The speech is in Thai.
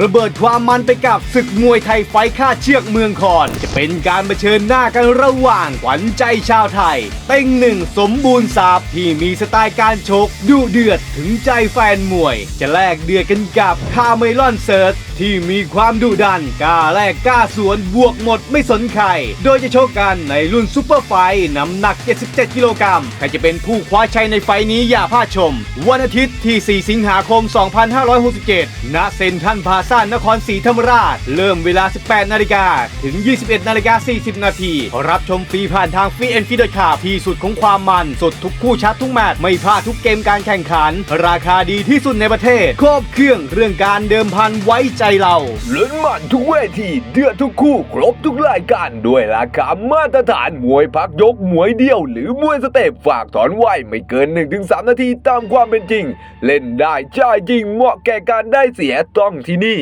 ระเบิดความมันไปกับศึกมวยไทยไฟค่าเชือกเมืองคอน จะเป็นการเผชิญหน้ากันระหว่างขวัญใจชาวไทย เต็งหนึ่งสมบูรณ์สาบที่มีสไตล์การชกดุเดือดถึงใจแฟนมวย จะแลกเดือดกันกับคาเมลอนเซิร์ช ที่มีความดุดันกล้าแลกกล้าสวนบวกหมดไม่สนใคร โดยจะโชกกันในรุ่นซูเปอร์ไฟท์น้ำหนัก 77 กิโลกรัมใครจะเป็นผู้คว้าชัยในไฟนี้อย่าพลาดชม วันอาทิตย์ที่ 4 สิงหาคม 2567 ณ เซ็นทรัลพาซ่านครศรีธรรมราช เริ่มเวลา 18 นาฬิกาถึง 21 นาฬิกา 40 นาที รับชมฟรีผ่านทางฟรีเอ็นฟีดคาที่สุดของความมัน สดทุกคู่ชัดทุกแมตช์ไม่พลาดทุกเกมการแข่งขัน ราคาดีที่สุดในประเทศครบเครื่องเรื่องการเดิมพันไว้ใจเรา ลุ้นมันทุกเวทีเดือดทุกคู่ครบทุกรายการด้วยราคามาตรฐานมวยพักยกมวยเดียว หรือมวยสเต็ปฝากถอนไหวไม่เกิน 1-3 นาทีตามความเป็นจริง เล่นได้จ่ายจริงเหมาะแก่การได้เสียต้องที่นี่